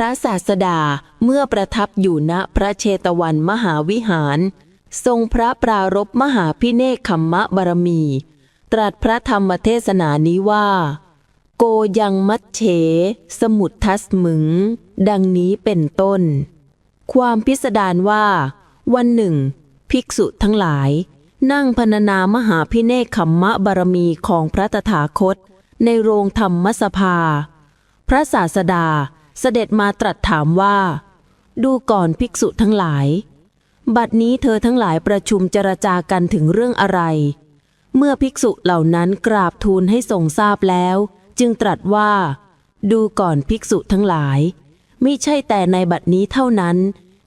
ระศาสดาเมื่อประทับอยู่ณพระเชตวันมหาวิหาร ทรงพระปรารบมหาพิเนกขมมะบารมี ตรัสพระธรรมเทศนานี้ว่า โกยังมัชเฉ สมุททัสมึง ดังนี้เป็นต้น ความพิสดารว่า วันหนึ่ง ภิกษุทั้งหลาย นั่งพรรณนามหาพิเนกขมมะบารมีของพระตถาคต ในโรงธรรมสภา พระศาสดา เสด็จมาตรัสถามว่า ดูก่อนภิกษุทั้งหลาย บัดนี้เธอทั้งหลายประชุมเจรจากันถึงเรื่องอะไร เมื่อภิกษุเหล่านั้นกราบทูลให้ทรงทราบแล้ว จึงตรัสว่า ดูก่อนภิกษุทั้งหลายไม่ใช่แต่ในบัดนี้เท่านั้น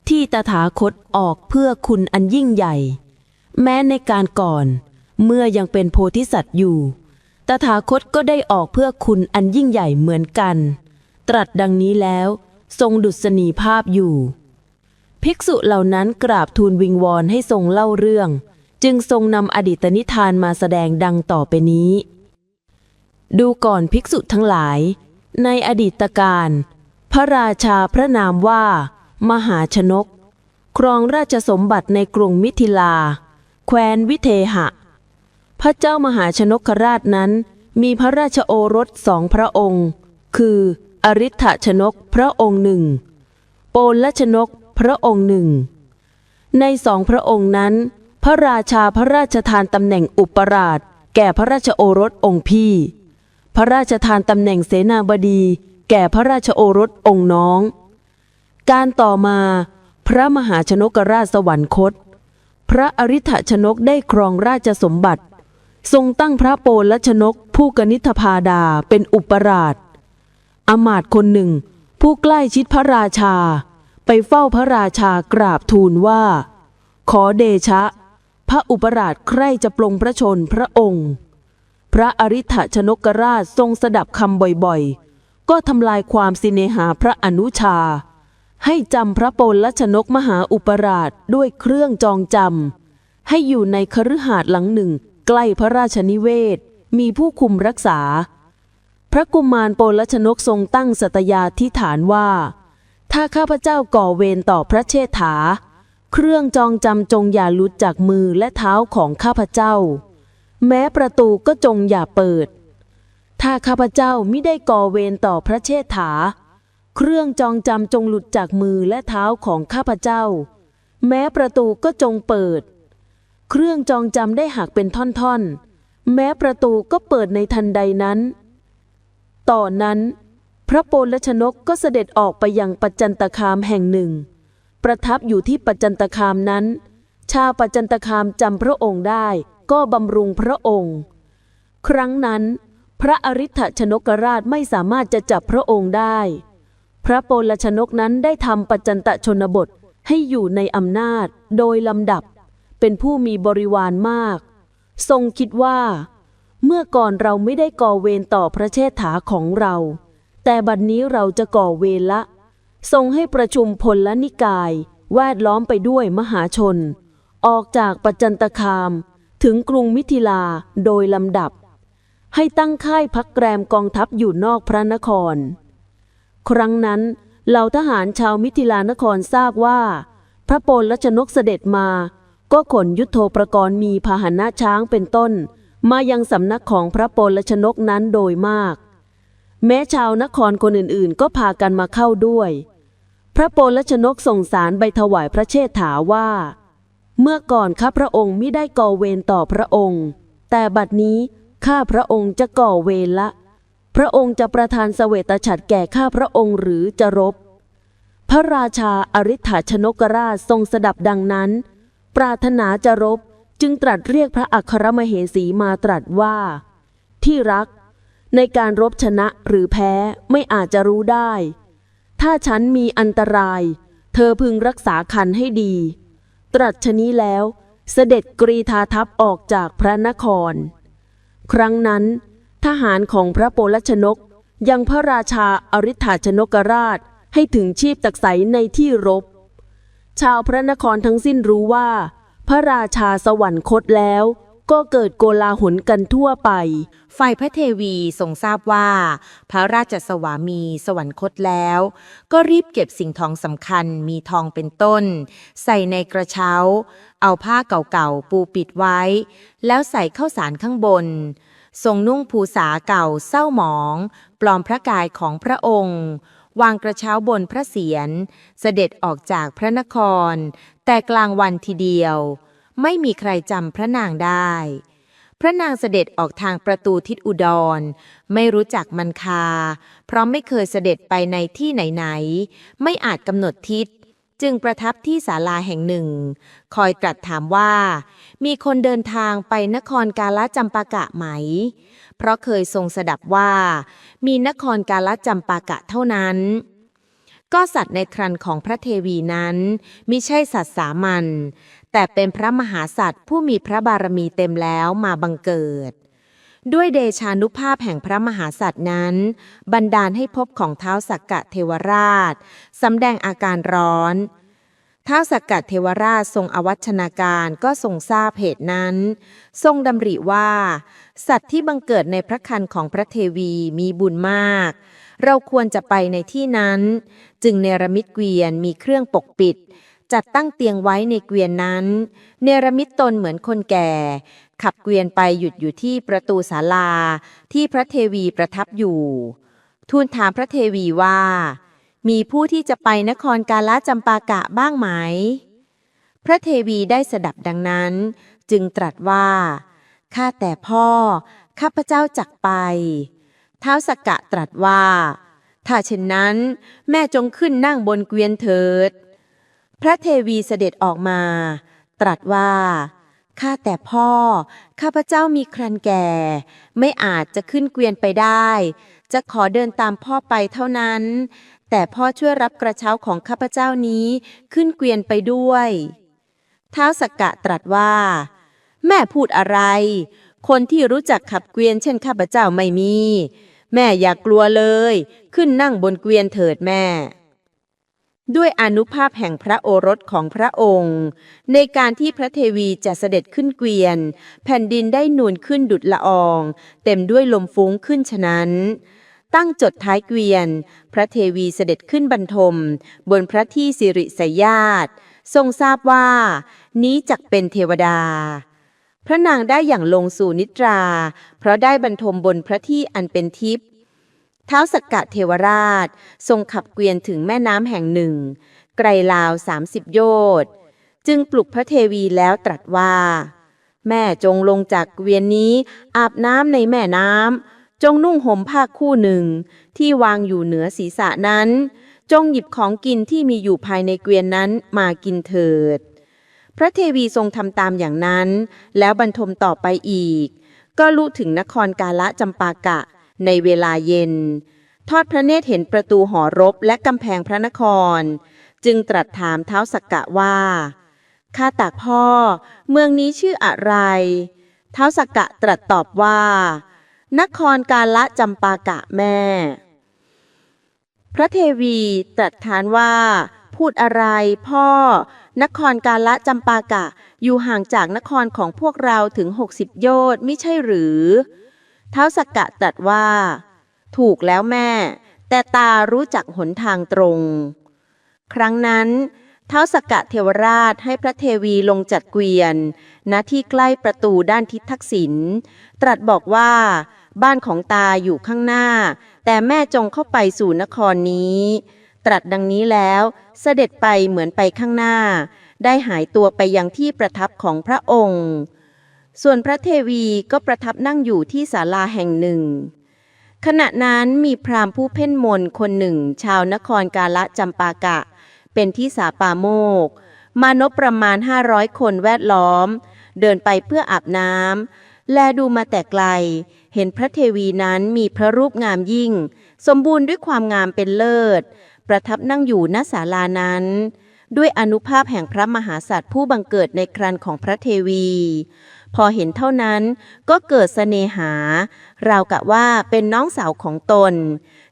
ที่ตถาคตออกเพื่อคุณอันยิ่งใหญ่ แม้ในการก่อน เมื่อยังเป็นโพธิสัตว์อยู่ ตถาคตก็ได้ออกเพื่อคุณอันยิ่งใหญ่เหมือนกัน ตรัสดังนี้แล้ว ทรงดุษณีภาพอยู่ ภิกษุเหล่านั้นกราบทูลวิงวอนให้ทรงเล่าเรื่อง จึงทรงนำอดีตนิทานมาแสดงดังต่อไปนี้ ดูก่อนภิกษุทั้งหลาย ในอดีตการ พระราชาพระนามว่า มหาชนก ครองราชสมบัติในกรุงมิถิลา แคว้นวิเทหะ พระเจ้ามหาชนกราชนั้นมีพระราชโอรสสองพระองค์ คือ อริ t ชนกพระองค์หนึ่ง โปลชนกพระองค์หนึ่ง ในสองพระองค์นั้น พระราชาพระราชทานตำแหน่งอุปราช แก่พระราชโอรสองค์พี่ พระราชทานตำแหน่งเสนาบดี แก่พระราชโอรสองค์น้อง การต่อมา พระมหาชนกราชสวรรคต พระอริ t ชนกได้ครองราชสมบัติ ทรงตั้งพระโปลชนกผู้กนิษฐพาดาเป็นอุปราช อมาตย์คนหนึ่ง ผู้ใกล้ชิดพระราชา ไปเฝ้าพระราชากราบทูลว่า ขอเดชะ พระอุปราชใคร่จะปลงพระชนพระองค์ พระอริ t ชนกราชทรงสดับคำบ่อยๆ ก็ทำลายความสิเนหาพระอนุชา ให้จำพระโปลชนกมหาอุปราชด้วยเครื่องจองจำให้อยู่ในคฤหาสน์หลังหนึ่งใกล้พระราชนิเวศ มีผู้คุมรักษา พระกุมารโปลชนกทรงตั้งสัตยาธิฐานว่า ถ้าข้าพเจ้าก่อเวรต่อพระเชษฐา เครื่องจองจำจงอย่าหลุดจากมือและเท้าของข้าพเจ้า แม้ประตูก็จงอย่าเปิด ถ้าข้าพเจ้าไม่ได้ก่อเวรต่อพระเชษฐา เครื่องจองจำจงหลุดจากมือและเท้าของข้าพเจ้า แม้ประตูก็จงเปิด เครื่องจองจำได้หักเป็นท่อนๆ แม้ประตูก็เปิดในทันใดนั้น ต่อนนั้น พระโปลชนกก็เสด็จออกไปยังปัจจันตคามแห่งหนึ่ง ประทับอยู่ที่ปัจจันตคามนั้น ชาวปัจจันตคามจำพระองค์ได้ก็บำรุงพระองค์ ครั้งนั้น พระอริ t ชนกราชไม่สามารถจะจับพระองค์ได้ พระโปลชนกนั้นได้ทำปัจจันตชนบทให้อยู่ในอำนาจโดยลำดับ เป็นผู้มีบริวารมาก ทรงคิดว่า เมื่อก่อนเราไม่ได้ก่อเวรต่อพระเชษฐาของเรา แต่บัดนนี้เราจะก่อเวรละ ทรงให้ประชุมพลและนิกาย แวดล้อมไปด้วยมหาชน ออกจากปัจจันตคาม ถึงกรุงมิถิลาโดยลำดับ ให้ตั้งค่ายพักแรมกองทัพอยู่นอกพระนคร ครั้งนั้นเหล่าทหารชาวมิถิลานครทราบว่า พระโปลชนกเสด็จมา ก็ขนยุทโธปกรณ์มีพาหนะช้างเป็นต้น มายังสำนักของพระโปลชนกนั้นโดยมาก แม้ชาวนครคนอื่นๆ ก็พากันมาเข้าด้วย พระโปลชนกส่งสารไปถวายพระเชษฐาว่า เมื่อก่อนข้าพระองค์ไม่ได้ก่อเวรต่อพระองค์ แต่บัดนี้ข้าพระองค์จะก่อเวรละ พระองค์จะประทานเสวตฉัตรแก่ข้าพระองค์หรือจะรบ พระราชาอริ t ชนกราชทรงสดับดังนั้น ปรารถนาจะรบ จึงตรัสเรียกพระอัครมเหสีมาตรัสว่า ที่รัก ในการรบชนะหรือแพ้ไม่อาจจะรู้ได้ ถ้าฉันมีอันตราย เธอพึงรักษาคันให้ดี ตรัสชนี้แล้วเสด็จกรีธาทัพออกจากพระนคร ครั้งนั้น ทหารของพระโปลชนกยังพระราชาอริ t ชนกราชให้ถึงชีพตักใสในที่รบ ชาวพระนครทั้งสิ้นรู้ว่า พระราชาสวรรคตแล้วก็เกิดโกลาหลกันทั่วไป ฝ่ายพระเทวีทรงทราบว่า พระราชสวามีสวรรคตแล้ว ก็รีบเก็บสิ่งทองสำคัญมีทองเป็นต้น ใส่ในกระเช้า เอาผ้าเก่าๆปูปิดไว้ แล้วใส่ข้าวสารข้างบน ทรงนุ่งภูษาเก่าเศร้าหมอง ปลอมพระกายของพระองค์ วางกระเช้าบนพระเศียร เสด็จออกจากพระนคร แต่กลางวันทีเดียว ไม่มีใครจำพระนางได้ พระนางเสด็จออกทางประตูทิศอุดร ไม่รู้จักมันคา เพราะไม่เคยเสด็จไปในที่ไหนๆ ไม่อาจกำหนดทิศจึงประทับที่ศาลาแห่งหนึ่ง คอยตรัสถามว่า มีคนเดินทางไปนครกาลจำปากะไหม เพราะเคยทรงสดับว่า มีนครกาลจำปากะเท่านั้น ก็สัตว์ในครันของพระเทวีนั้นมิใช่สัตว์สามัญแต่เป็นพระมหาสัตว์ผู้มีพระบารมีเต็มแล้วมาบังเกิด ด้วยเดชานุภาพแห่งพระมหาสัตว์นั้น บันดาลให้พบของเท้าสักกะเทวราชสำแดงอาการร้อน ท้าวสักกะเทวราชทรงอวัชนาการก็ทรงทราบเหตุนั้น ทรงดำริว่า สัตว์ที่บังเกิดในพระคันของพระเทวีมีบุญมาก เราควรจะไปในที่นั้น จึงเนรมิตเกวียนมีเครื่องปกปิด จัดตั้งเตียงไว้ในเกวียนนั้น เนรมิตตนเหมือนคนแก่ ขับเกวียนไปหยุดอยู่ที่ประตูศาลาที่พระเทวีประทับอยู่ ทูลถามพระเทวีว่า มีผู้ที่จะไปนครกาลจำปากะบ้างไหม พระเทวีได้สดับดังนั้น จึงตรัสว่า ข้าแต่พ่อ ข้าพเจ้าจักไป เท้าสกกะตรัสว่า ถ้าเช่นนั้นแม่จงขึ้นนั่งบนเกวียนเถิด พระเทวีเสด็จออกมา ตรัสว่าข้าแต่พ่อ ข้าพเจ้ามีครันแก่ ไม่อาจจะขึ้นเกวียนไปได้ จะขอเดินตามพ่อไปเท่านั้น แต่พ่อช่วยรับกระเช้าของข้าพเจ้านี้ขึ้นเกวียนไปด้วย ท้าวสกกะตรัสว่า แม่พูดอะไร คนที่รู้จักขับเกวียนเช่นข้าพเจ้าไม่มี แม่อย่ากกลัวเลย ขึ้นนั่งบนเกวียนเถิดแม่ด้วยอนุภาพแห่งพระโอรสของพระองค์ ในการที่พระเทวีจะเสด็จขึ้นเกวียน แผ่นดินได้นูนขึ้นดุดละออง เต็มด้วยลมฟุ้งขึ้นฉะนั้น ตั้งจดท้ายเกวียน พระเทวีเสด็จขึ้นบรรทม บนพระที่สิริสยาตทรงทราบว่า นี้จักเป็นเทวดา พระนางได้อย่างลงสู่นิตรา เพราะได้บรรทมบนพระที่อันเป็นทิพย์ท้าวสกกะเทวราชทรงขับเกวียนถึงแม่น้ำแห่งหนึ่ง ไกลลาวสามสิบโยชน์จึงปลุกพระเทวีแล้วตรัสว่า แม่จงลงจากเกวียนนี้อาบน้ำในแม่น้ำ จงนุ่งห่มผ้าคู่หนึ่ง ที่วางอยู่เหนือศีรษะนั้น จงหยิบของกินที่มีอยู่ภายในเกวียนนั้นมากินเถิด พระเทวีทรงทำตามอย่างนั้น แล้วบรรทมต่อไปอีก ก็ลุถึงนครกาละจำปากะในเวลาเย็น ทอดพระเนตรเห็นประตูหอรบและกำแพงพระนคร จึงตรัสถามเท้าวสักกะว่าข้าตากพ่อ เมืองนี้ชื่ออะไร เท้าวสักกะตรัสตอบว่า นครกาละจำปากะแม่ พระเทวีตรัสถานว่า พูดอะไรพ่อ นครกาละจำปากะ อยู่ห่างจากนครของพวกเราถึงหกสิบโยชน์ไม่ใช่หรือ เท้าสกกะตรัสว่า ถูกแล้วแม่ แต่ตารู้จักหนทางตรง ครั้งนั้นเท้าสกกะเทวราชให้พระเทวีลงจัดเกวียนณที่ใกล้ประตูด้านทิศทักษิณตรัสบอกว่า บ้านของตาอยู่ข้างหน้า แต่แม่จงเข้าไปสู่นครนี้ ตรัสดังนี้แล้วเสด็จไปเหมือนไปข้างหน้า ได้หายตัวไปยังที่ประทับของพระองค์ ส่วนพระเทวีก็ประทับนั่งอยู่ที่ศาลาแห่งหนึ่ง ขณะนั้นมีพราหมณ์ผู้เพ่นมนคนหนึ่ง ชาวนครกาละจำปากะ เป็นที่สาปาโมก มานพประมาณ 500 คนแวดล้อม เดินไปเพื่ออาบน้ำแลดูมาแต่ไกล เห็นพระเทวีนั้นมีพระรูปงามยิ่ง สมบูรณ์ด้วยความงามเป็นเลิศ ประทับนั่งอยู่ณศาลานั้น ด้วยอนุภาพแห่งพระมหาสัตว์ผู้บังเกิดในครันของพระเทวี พอเห็นเท่านั้นก็เกิดเสน่หา ราวกะว่าเป็นน้องสาวของตน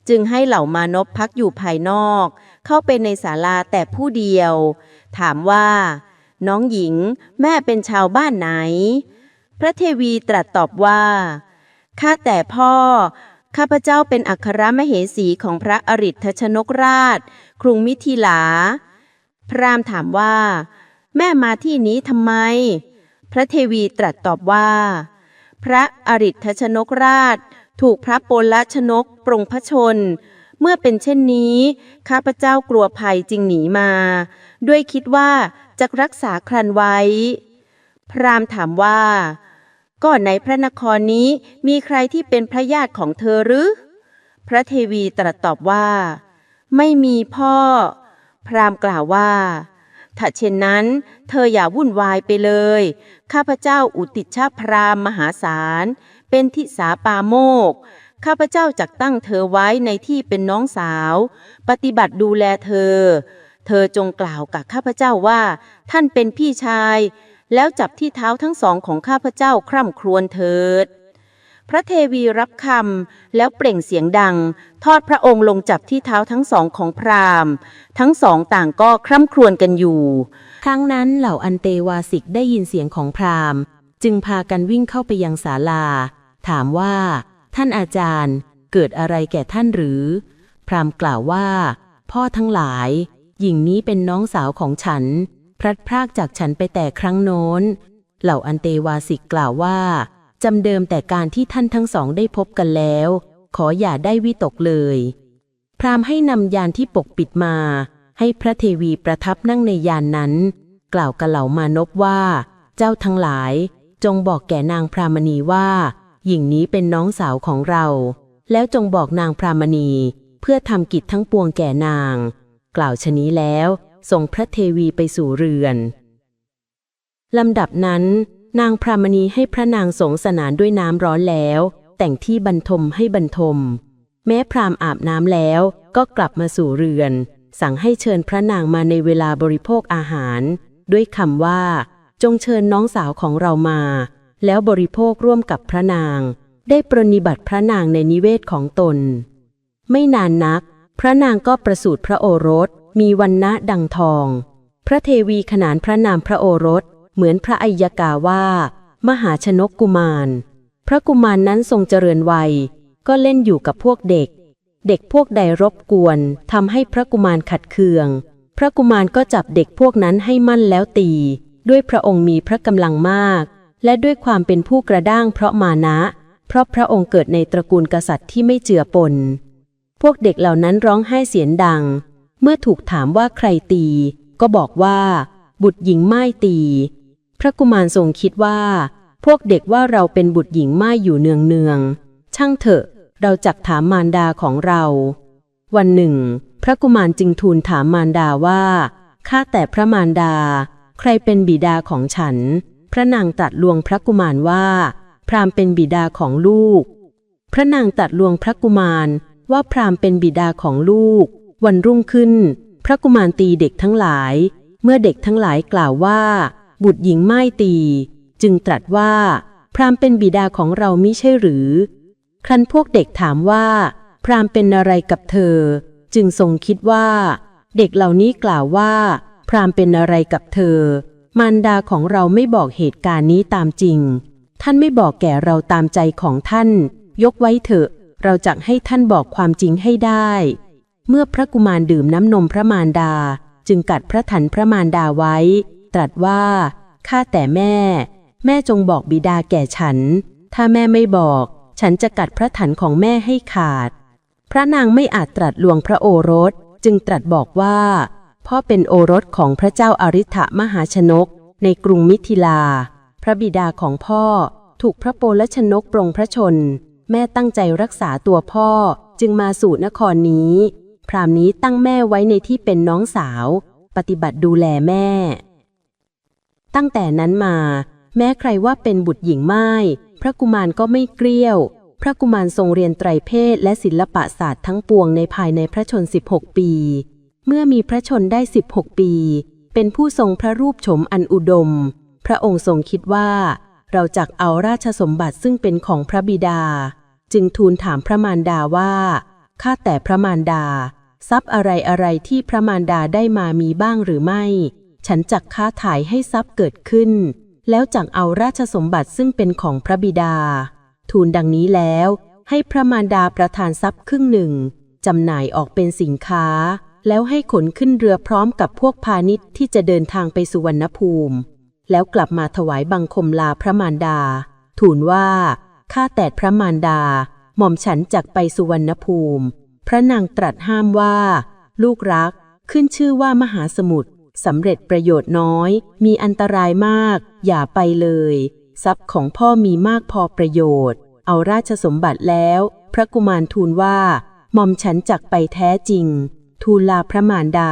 จึงให้เหล่ามานพพักอยู่ภายนอก เข้าไปในศาลาแต่ผู้เดียว ถามว่า น้องหญิง แม่เป็นชาวบ้านไหน พระเทวีตรัสตอบว่า ข้าแต่พ่อ ข้าพเจ้าเป็นอัครมเหสีของพระอริ t ชนกราช กรุงมิถิลา พราหมณ์ถามว่า แม่มาที่นี้ทำไม พระเทวีตรัสตอบว่า พระอริ t ชนกราช ถูกพระโปลชนกปรงพระชน เมื่อเป็นเช่นนี้ ข้าพเจ้ากลัวภัยจึงหนีมา ด้วยคิดว่าจะรักษาครันไว้ พราหมณ์ถามว่า ก่อนในพระนครนี้มีใครที่เป็นพระญาติของเธอหรือ พระเทวีตรัสตอบว่า ไม่มีพ่อ พราหมณ์กล่าวว่า ถ้าเช่นนั้น เธออย่าวุ่นวายไปเลย ข้าพเจ้าอุติชาพราหมณ์มหาศาล เป็นทิสาปาโมก ข้าพเจ้าจักตั้งเธอไว้ในที่เป็นน้องสาว ปฏิบัติดูแลเธอ เธอจงกล่าวกับข้าพเจ้าว่า ท่านเป็นพี่ชาย แล้วจับที่เท้าทั้งสองของข้าพเจ้าคร่ำครวญเถิด พระเทวีรับคำแล้วเปล่งเสียงดัง ทอดพระองค์ลงจับที่เท้าทั้งสองของพราหมณ์ ทั้งสองต่างก็คร่ำครวญกันอยู่ ครั้งนั้นเหล่าอันเตวาสิกได้ยินเสียงของพราหมณ์ จึงพากันวิ่งเข้าไปยังศาลา ถามว่า ท่านอาจารย์ เกิดอะไรแก่ท่านหรือ พราหมณ์กล่าวว่า พ่อทั้งหลาย หญิงนี้เป็นน้องสาวของฉัน พลัดพรากจากฉันไปแต่ครั้งโน้น เหล่าอันเตวาสิกกล่าวว่าจำเดิมแต่การที่ท่านทั้งสองได้พบกันแล้ว ขออย่าได้วิตกเลย พราหมณ์ให้นำยานที่ปกปิดมา ให้พระเทวีประทับนั่งในยานนั้น กล่าวกับเหล่ามานพว่า เจ้าทั้งหลาย จงบอกแก่นางพรามณีว่า หญิงนี้เป็นน้องสาวของเรา แล้วจงบอกนางพรามณี เพื่อทำกิจทั้งปวงแก่นาง กล่าวชนี้แล้ว ส่งพระเทวีไปสู่เรือน ลำดับนั้น นางพรามณีให้พระนางสงสนานด้วยน้ำร้อนแล้ว แต่งที่บรรทมให้บรรทม แม้พรามอาบน้ำแล้วก็กลับมาสู่เรือน สั่งให้เชิญพระนางมาในเวลาบริโภคอาหาร ด้วยคำว่า จงเชิญน้องสาวของเรามา แล้วบริโภคร่วมกับพระนาง ได้ปรนนิบัติพระนางในนิเวศของตน ไม่นานนัก พระนางก็ประสูติพระโอรส มีวันณะดังทอง พระเทวีขนานพระนามพระโอรส เหมือนพระอัยกาว่า มหาชนกกุมาร พระกุมารนนั้นทรงเจริญวัย ก็เล่นอยู่กับพวกเด็ก เด็กพวกใดรบกวนทำให้พระกุมารขัดเคือง พระกุมารก็จับเด็กพวกนั้นให้มั่นแล้วตี ด้วยพระองค์มีพระกำลังมาก และด้วยความเป็นผู้กระด้างเพราะมานะ เพราะพระองค์เกิดในตระกูลกษัตริย์ที่ไม่เจือปนพวกเด็กเหล่านั้นร้องไห้เสียงดัง เมื่อถูกถามว่าใครตี ก็บอกว่า บุตรหญิงไม้ตี พระกุมารทรงคิดว่า พวกเด็กว่าเราเป็นบุตรหญิงไม้อยู่เนืองเนืองๆช่างเถอะ เราจักถามมารดาของเรา วันหนึ่ง พระกุมารจึงทูลถามมารดาว่าข้าแต่พระมารดา ใครเป็นบิดาของฉัน พระนางตัดลวงพระกุมารว่า พราหมณ์เป็นบิดาของลูก พระนางตัดลวงพระกุมารว่าพราหมณ์เป็นบิดาของลูก วันรุ่งขึ้น พระกุมารตีเด็กทั้งหลาย เมื่อเด็กทั้งหลายกล่าวว่า บุตรหญิงไม่ตี จึงตรัสว่า พรามเป็นบิดาของเรามิใช่หรือ ครั้นพวกเด็กถามว่า พรามเป็นอะไรกับเธอ จึงทรงคิดว่า เด็กเหล่านี้กล่าวว่า พรามเป็นอะไรกับเธอ มารดาของเราไม่บอกเหตุการณ์นี้ตามจริง ท่านไม่บอกแก่เราตามใจของท่าน ยกไว้เถอะ เราจะให้ท่านบอกความจริงให้ได้ เมื่อพระกุมารดื่มน้ำนมพระมารดา จึงกัดพระถันพระมารดาไว้ ตรัสว่าข้าแต่แม่ แม่จงบอกบิดาแก่ฉัน ถ้าแม่ไม่บอก ฉันจะกัดพระถันของแม่ให้ขาด พระนางไม่อาจตรัสลวงพระโอรส จึงตรัสบอกว่า พ่อเป็นโอรสของพระเจ้าอาริ t มหาชนก ในกรุงมิถิลา พระบิดาของพ่อถูกพระโปลชนกปรงพระชน แม่ตั้งใจรักษาตัวพ่อจึงมาสู่นครนี้ พรามนี้ตั้งแม่ไว้ในที่เป็นน้องสาว ปฏิบัติดูแลแม่ ตั้งแต่นั้นมา แม้ใครว่าเป็นบุตรหญิงไม้พระกุมารก็ไม่เกลี้ยว พระกุมารทรงเรียนไตรเพศและศิลปศาสตร์ทั้งปวงในภายในพระชน 16 ปี เมื่อมีพระชนได้ 16 ปี เป็นผู้ทรงพระรูปโฉมอันอุดม พระองค์ทรงคิดว่า เราจักเอาราชสมบัติซึ่งเป็นของพระบิดา จึงทูลถามพระมารดาว่าข้าแต่พระมารดา ทรัพย์อะไรอะไรที่พระมารดาได้มามีบ้างหรือไม่ ฉันจักค้าถ่ายให้ทรัพย์เกิดขึ้น แล้วจักเอาราชสมบัติซึ่งเป็นของพระบิดา ทูลดังนี้แล้ว ให้พระมารดาประทานทรัพย์ครึ่งหนึ่งจำหน่ายออกเป็นสินค้า แล้วให้ขนขึ้นเรือพร้อมกับพวกพาณิชย์ที่จะเดินทางไปสุวรรณภูมิ แล้วกลับมาถวายบังคมลาพระมารดา ทูลว่าข้าแต่พระมารดา หม่อมฉันจักไปสุวรรณภูมิ พระนางตรัสห้ามว่า ลูกรักขึ้นชื่อว่ามหาสมุทรสำเร็จประโยชน์น้อย มีอันตรายมาก อย่าไปเลย ทรัพย์ของพ่อมีมากพอประโยชน์ เอาราชสมบัติแล้ว พระกุมารทูลว่าหม่อมฉันจักไปแท้จริง ทูลลาพระมารดา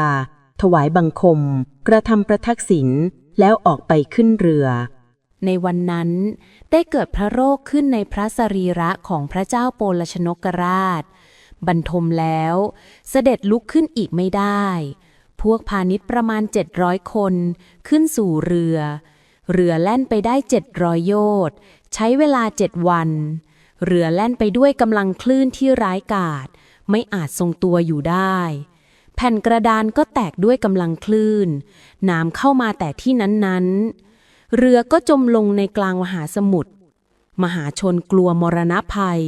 ถวายบังคม กระทำประทักษิณแล้วออกไปขึ้นเรือ ในวันนั้นได้เกิดพระโรคขึ้นในพระสรีระของพระเจ้าโปลชนกราช บรรทมแล้ว เสด็จลุกขึ้นอีกไม่ได้ พวกพาณิชย์ประมาณ 700 คน ขึ้นสู่เรือ เรือแล่นไปได้ 700 โยชน์ใช้เวลาเจ็ดวัน เรือแล่นไปด้วยกำลังคลื่นที่ร้ายกาจไม่อาจทรงตัวอยู่ได้ แผ่นกระดานก็แตกด้วยกำลังคลื่น น้ำเข้ามาแต่ที่นั้นๆ เรือก็จมลงในกลางมหาสมุทรมหาชนกลัวมรณะภัย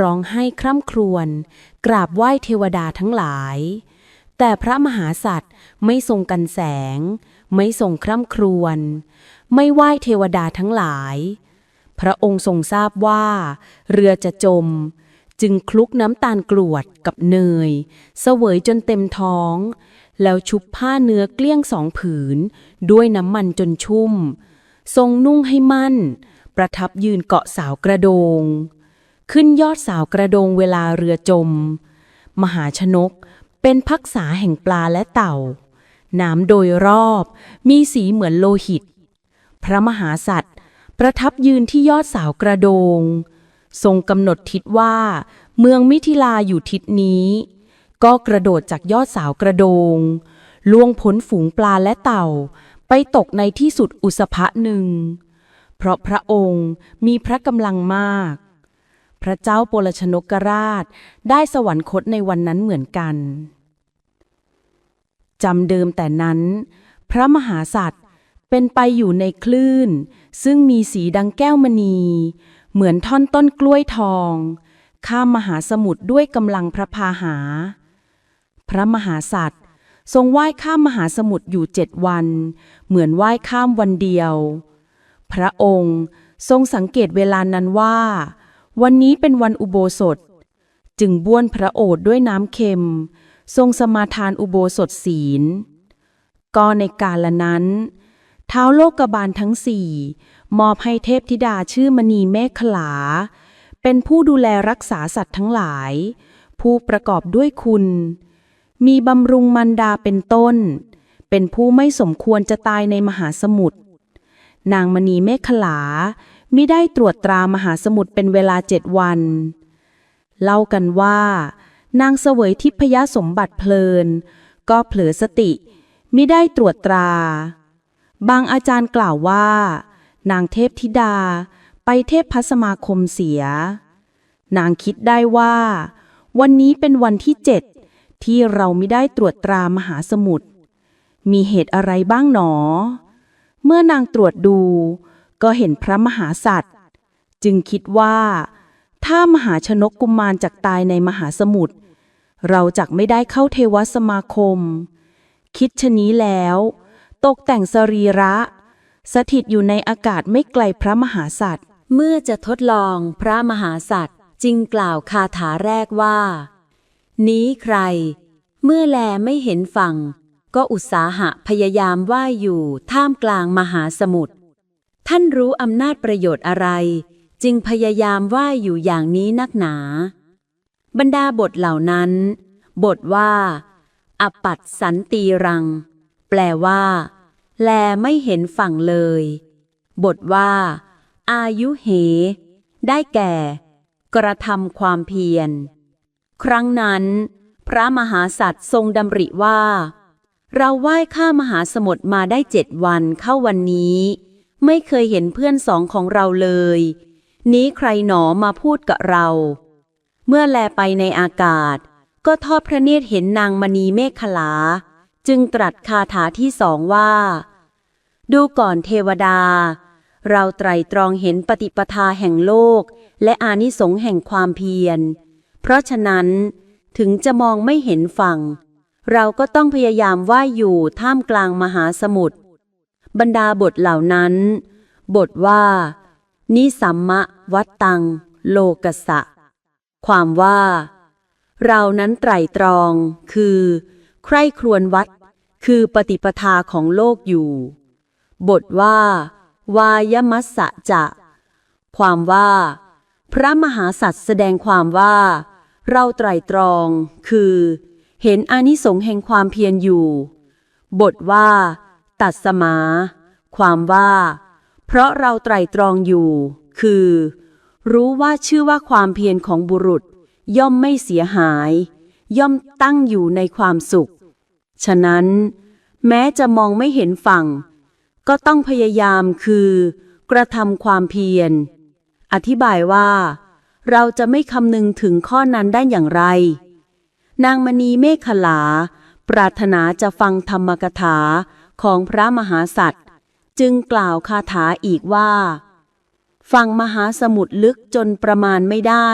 ร้องไห้คร่ำครวญกราบไหว้เทวดาทั้งหลาย แต่พระมหาสัตว์ไม่ทรงกันแสง ไม่ทรงคร่ำครวญไม่ไหว้เทวดาทั้งหลาย พระองค์ทรงทราบว่า เรือจะจม จึงคลุกน้ำตาลกรวดกับเนย เสวยจนเต็มท้อง แล้วชุบผ้าเนื้อเกลี้ยงสองผืน ด้วยน้ำมันจนชุ่ม ทรงนุ่งให้มั่น ประทับยืนเกาะสาวกระโดง ขึ้นยอดสาวกระโดงเวลาเรือจม มหาชนกเป็นพักษาแห่งปลาและเต่า น้ำโดยรอบมีสีเหมือนโลหิต พระมหาสัตว์ประทับยืนที่ยอดสาวกระโดง ทรงกำหนดทิศว่า เมืองมิถิลาอยู่ทิศนี้ ก็กระโดดจากยอดสาวกระโดง ล่วงพ้นฝูงปลาและเต่า ไปตกในที่สุดอุสภะหนึ่ง เพราะพระองค์มีพระกำลังมาก พระเจ้าโปลชนกราช ได้สวรรคตในวันนั้นเหมือนกันจำเดิมแต่นั้น พระมหาสัตว์เป็นไปอยู่ในคลื่น ซึ่งมีสีดังแก้วมณี เหมือนท่อนต้นกล้วยทอง ข้ามมหาสมุทรด้วยกำลังพระพาหา พระมหาสัตว์ทรงว่ายข้ามมหาสมุทรอยู่เจ็ดวัน เหมือนว่ายข้ามวันเดียว พระองค์ทรงสังเกตเวลานั้นว่า วันนี้เป็นวันอุโบสถ จึงบ้วนพระโอษฐ์ด้วยน้ำเค็ม ทรงสมาทานอุโบสถศีล ก็ในกาลนั้น เท้าโลกบาลทั้งสี่ มอบให้เทพธิดาชื่อมณีเมฆขลา เป็นผู้ดูแลรักษาสัตว์ทั้งหลาย ผู้ประกอบด้วยคุณ มีบำรุงมันดาเป็นต้น เป็นผู้ไม่สมควรจะตายในมหาสมุทรนางมณีเมฆขลา มิได้ตรวจตรามหาสมุทรเป็นเวลาเจ็ดวัน เล่ากันว่า นางเสวยทิพยสมบัติเพลิน ก็เผลอสติมิได้ตรวจตรา บางอาจารย์กล่าวว่า นางเทพธิดาไปเทพพัสมาคมเสีย นางคิดได้ว่า วันนี้เป็นวันที่เจ็ดที่เราไม่ได้ตรวจตรามหาสมุทรมีเหตุอะไรบ้างหนอ เมื่อนางตรวจดู ก็เห็นพระมหาสัตว์ จึงคิดว่า ถ้ามหาชนกกุมารจักตายในมหาสมุทรเราจักไม่ได้เข้าเทวสมาคม คิดชะนี้แล้ว ตกแต่งสรีระ สถิตอยู่ในอากาศไม่ไกลพระมหาสัตว์ เมื่อจะทดลองพระมหาสัตว์จึงกล่าวคาถาแรกว่า นี้ใคร เมื่อแลไม่เห็นฝั่ง ก็อุตสาหะพยายามว่ายอยู่ท่ามกลางมหาสมุทร ท่านรู้อำนาจประโยชน์อะไร จึงพยายามว่ายอยู่อย่างนี้นักหนา บรรดาบทเหล่านั้น บทว่า อปัตสันตีรัง แปลว่า แลไม่เห็นฝั่งเลย บทว่า อายุเห ได้แก่ กระทำความเพียร ครั้งนั้น พระมหาสัตว์ทรงดำริว่า เราไหว้ข้ามหาสมุทรมาได้เจ็ดวันเข้าวันนี้ ไม่เคยเห็นเพื่อนสองของเราเลย นี้ใครหนอมาพูดกับเรา เมื่อแลไปในอากาศ ก็ทอดพระเนตรเห็นนางมณีเมฆขลา จึงตรัสคาถาที่สองว่า ดูก่อนเทวดา เราไตรตรองเห็นปฏิปทาแห่งโลก และอานิสงส์แห่งความเพียร เพราะฉะนั้นถึงจะมองไม่เห็นฝั่ง เราก็ต้องพยายามว่ายอยู่ท่ามกลางมหาสมุทร บรรดาบทเหล่านั้น บทว่า นิสัมมะวัตตัง โลกสะ ความว่า เรานั้นไตรตรอง คือ ใคร่ครวญวัด คือปฏิปทาของโลกอยู่ บทว่า วายมัสสะจะ ความว่า พระมหาสัตว์แสดงความว่า เราไตรตรอง คือ เห็นอานิสงส์แห่งความเพียรอยู่ บทว่า ตัดสมา ความว่า เพราะเราไตรตรองอยู่ คือ รู้ว่าชื่อว่าความเพียรของบุรุษ ย่อมไม่เสียหาย ย่อมตั้งอยู่ในความสุข ฉะนั้น แม้จะมองไม่เห็นฝั่ง ก็ต้องพยายามคือ กระทำความเพียร อธิบายว่า เราจะไม่คำนึงถึงข้อนั้นได้อย่างไร นางมณีเมฆขลา ปรารถนาจะฟังธรรมกถา ของพระมหาสัตว์ จึงกล่าวคาถาอีกว่าฟังมหาสมุทรลึกจนประมาณไม่ได้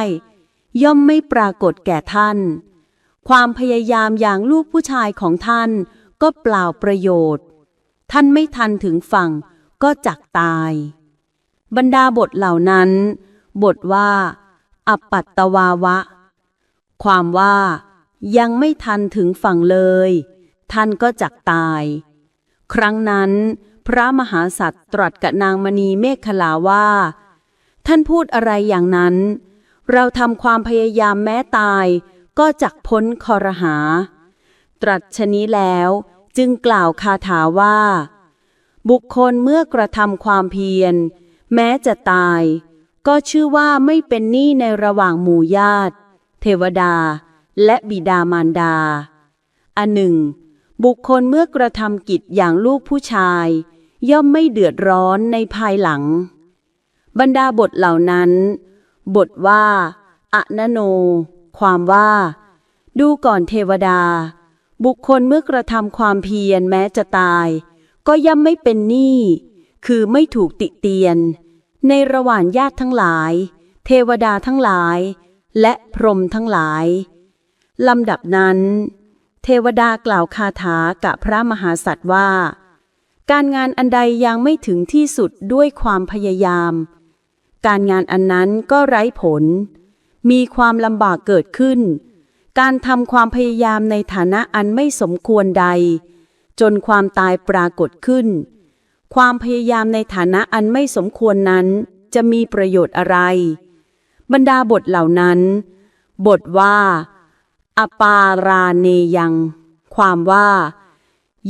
ย่อมไม่ปรากฏแก่ท่าน ความพยายามอย่างลูกผู้ชายของท่านก็เปล่าประโยชน์ ท่านไม่ทันถึงฝั่งก็จักตาย บรรดาบทเหล่านั้น บทว่า อปปัตตวาวะ ความว่ายังไม่ทันถึงฝั่งเลย ท่านก็จักตาย ครั้งนั้น พระมหาสัตว์ตรัสกับนางมณีเมฆขลาว่า ท่านพูดอะไรอย่างนั้น เราทำความพยายามแม้ตาย ก็จักพ้นคอรหา ตรัสชนี้แล้วจึงกล่าวคาถาว่า บุคคลเมื่อกระทำความเพียร แม้จะตาย ก็ชื่อว่าไม่เป็นหนี้ในระหว่างหมู่ญาติ เทวดา และบิดามารดา อันหนึ่ง บุคคลเมื่อกระทำกิจอย่างลูกผู้ชาย ย่อมไม่เดือดร้อนในภายหลัง บรรดาบทเหล่านั้น บทว่าอะนโน ความว่า ดูก่อนเทวดา บุคคลเมื่อกระทำความเพียรแม้จะตาย ก็ย่อมไม่เป็นหนี้คือไม่ถูกติเตียน ในระหว่างญาติทั้งหลาย เทวดาทั้งหลาย และพรหมทั้งหลายลำดับนั้น เทวดากล่าวคาถากับพระมหาสัตว์ว่า การงานอันใดยังไม่ถึงที่สุดด้วยความพยายาม การงานอันนั้นก็ไร้ผล มีความลำบากเกิดขึ้น การทำความพยายามในฐานะอันไม่สมควรใด จนความตายปรากฏขึ้น ความพยายามในฐานะอันไม่สมควรนั้นจะมีประโยชน์อะไร บรรดาบทเหล่านั้น บทว่า อปาราเนยัง ความว่า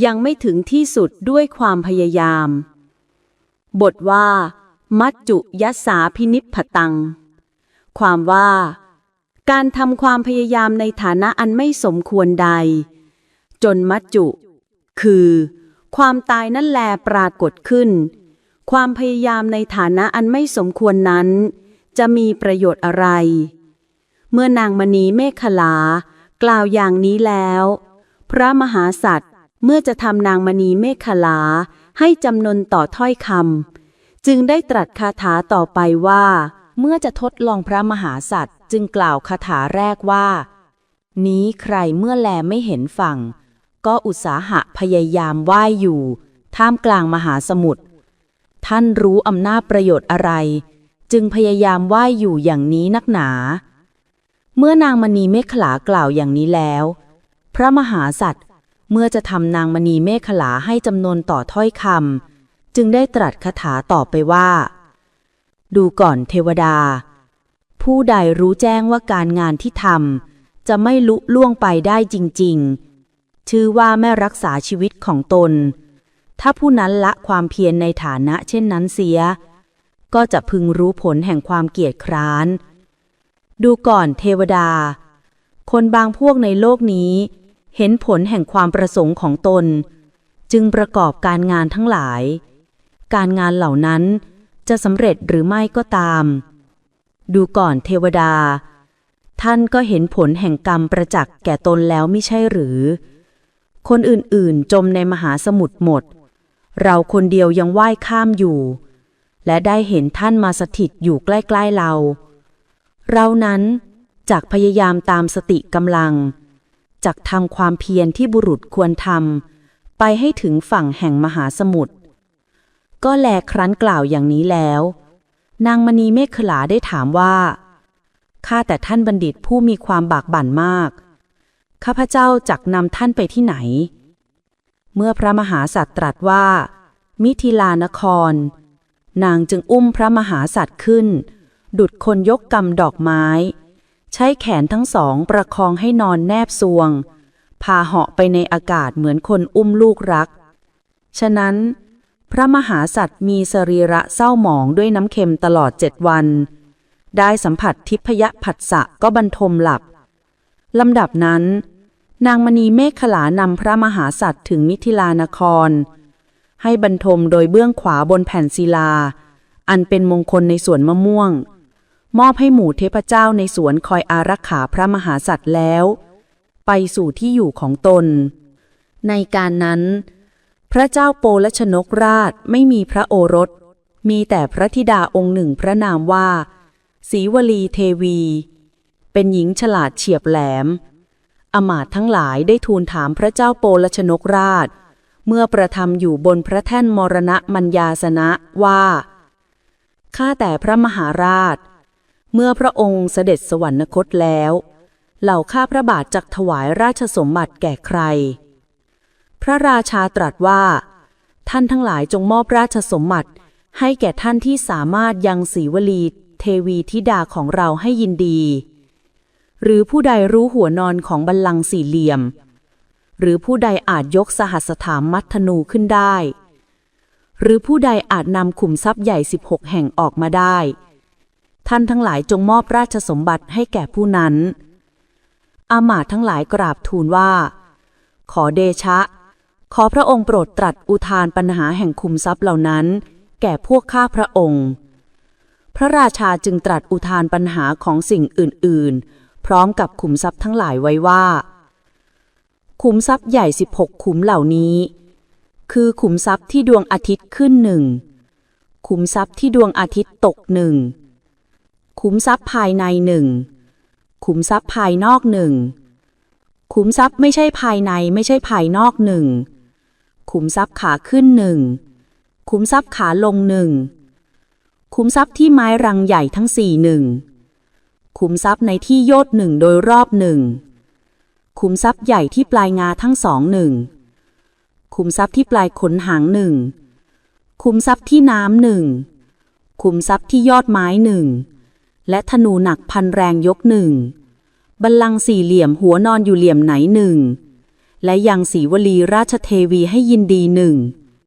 ยังไม่ถึงที่สุดด้วยความพยายาม บทว่า มัจจุยสสาพินิพพตัง ความว่า การทำความพยายามในฐานะอันไม่สมควรใด จนมัจจุ คือ ความตายนั่นแลปรากฏขึ้น ความพยายามในฐานะอันไม่สมควรนั้น จะมีประโยชน์อะไร เมื่อนางมณีเมฆลา กล่าวอย่างนี้แล้ว พระมหาสัตว์เมื่อจะทำนางมณีเมฆลา ให้จำนนต่อถ้อยคำจึงได้ตรัสคาถาต่อไปว่า เมื่อจะทดลองพระมหาสัตว์จึงกล่าวคาถาแรกว่า นี้ใครเมื่อแลไม่เห็นฝั่ง ก็อุตสาหะพยายามว่ายอยู่ ท่ามกลางมหาสมุทรท่านรู้อำนาจประโยชน์อะไร จึงพยายามว่ายอยู่อย่างนี้นักหนา เมื่อนางมณีเมฆขลากล่าวอย่างนี้แล้ว พระมหาสัตว์เมื่อจะทำนางมณีเมฆขลาให้จำนวนต่อถ้อยคำจึงได้ตรัสคาถาต่อไปว่า ดูก่อนเทวดา ผู้ใดรู้แจ้งว่าการงานที่ทำจะไม่ลุล่วงไปได้จริง ๆ ชื่อว่าแม่รักษาชีวิตของตน ถ้าผู้นั้นละความเพียรในฐานะเช่นนั้นเสีย ก็จะพึงรู้ผลแห่งความเกียจคร้าน ดูก่อนเทวดา คนบางพวกในโลกนี้ เห็นผลแห่งความประสงค์ของตน จึงประกอบการงานทั้งหลาย การงานเหล่านั้นจะสำเร็จหรือไม่ก็ตาม ดูก่อนเทวดา ท่านก็เห็นผลแห่งกรรมประจักษ์แก่ตนแล้วไม่ใช่หรือ คนอื่นๆจมในมหาสมุทรหมด เราคนเดียวยังว่ายข้ามอยู่ และได้เห็นท่านมาสถิตอยู่ใกล้ ๆเรา เรานั้นจากพยายามตามสติกำลัง จากทำความเพียรที่บุรุษควรทำไปให้ถึงฝั่งแห่งมหาสมุทรก็แลครั้นกล่าวอย่างนี้แล้ว นางมณีเมฆขลาได้ถามว่าข้าแต่ท่านบัณฑิตผู้มีความบากบั่นมาก ข้าพเจ้าจักนำท่านไปที่ไหน เมื่อพระมหาสัตว์ตรัสว่า มิถิลานคร นางจึงอุ้มพระมหาสัตว์ขึ้น ดุดคนยกกำดอกไม้ ใช้แขนทั้งสองประคองให้นอนแนบซวง พาเหาะไปในอากาศเหมือนคนอุ้มลูกรัก ฉะนั้น พระมหาสัตว์มีสรีระเศร้าหมองด้วยน้ำเค็มตลอดเจ็ดวัน ได้สัมผัสทิพยผัสสะก็บรรทมหลับลำดับนั้น นางมณีเมฆขลานำพระมหาสัตว์ถึงมิถิลานคร ให้บรรทมโดยเบื้องขวาบนแผ่นศิลา อันเป็นมงคลในสวนมะม่วง มอบให้หมู่เทพเจ้าในสวนคอยอารักขาพระมหาสัตว์แล้ว ไปสู่ที่อยู่ของตน ในการนั้น พระเจ้าโปลชนกราชไม่มีพระโอรส มีแต่พระธิดาองค์หนึ่งพระนามว่าศรีวลีเทวี เป็นหญิงฉลาดเฉียบแหลม อมาตทั้งหลายได้ทูลถามพระเจ้าโปลชนกราช เมื่อประทับอยู่บนพระแท่นมรณะมัญญาสนะว่า ข้าแต่พระมหาราช เมื่อพระองค์เสด็จสวรรคตแล้ว เหล่าข้าพระบาทจักถวายราชสมบัติแก่ใคร พระราชาตรัสว่า ท่านทั้งหลายจงมอบราชสมบัติให้แก่ท่านที่สามารถยังศรีวลีเทวีธิดาของเราให้ยินดี หรือผู้ใดรู้หัวนอนของบัลลังก์สี่เหลี่ยม หรือผู้ใดอาจยกสหัสถามมัทนูขึ้นได้ หรือผู้ใดอาจนำขุมทรัพย์ใหญ่ 16 แห่งออกมาได้ ท่านทั้งหลายจงมอบราชสมบัติให้แก่ผู้นั้น อามาตทั้งหลายกราบทูลว่า ขอเดชะ ขอพระองค์โปรดตรัสอุทานปัญหาแห่งคุมทรัพย์เหล่านั้น แก่พวกข้าพระองค์ พระราชาจึงตรัสอุทานปัญหาของสิ่งอื่น ๆ พร้อมกับขุมทรัพย์ทั้งหลายไว้ว่า ขุมทรัพย์ใหญ่ 16 ขุมเหล่านี้ คือขุมทรัพย์ที่ดวงอาทิตย์ขึ้นหนึ่งขุมทรัพย์ที่ดวงอาทิตย์ตกหนึ่ง ขุมทรัพย์ภายในหนึ่งขุมทรัพย์ภายนอกหนึ่งขุมทรัพย์ไม่ใช่ภายในไม่ใช่ภายนอกหนึ่งขุมทรัพย์ขาขึ้นหนึ่งขุมทรัพย์ขาลงหนึ่งขุมทรัพย์ที่ไม้รังใหญ่ทั้งสี่หนึ่งขุมทรัพย์ในที่โยดหนึ่งโดยรอบหนึ่งขุมทรัพย์ใหญ่ที่ปลายงาทั้งสองหนึ่งขุมทรัพย์ที่ปลายขนหางหนึ่งขุมทรัพย์ที่น้ำหนึ่งขุมทรัพย์ที่ยอดไม้หนึ่ง และธนูหนักพันแรงยกหนึ่ง บัลลังก์สี่เหลี่ยมหัวนอนอยู่เหลี่ยมไหนหนึ่ง และยังศรีวลีราชเทวีให้ยินดีหนึ่ง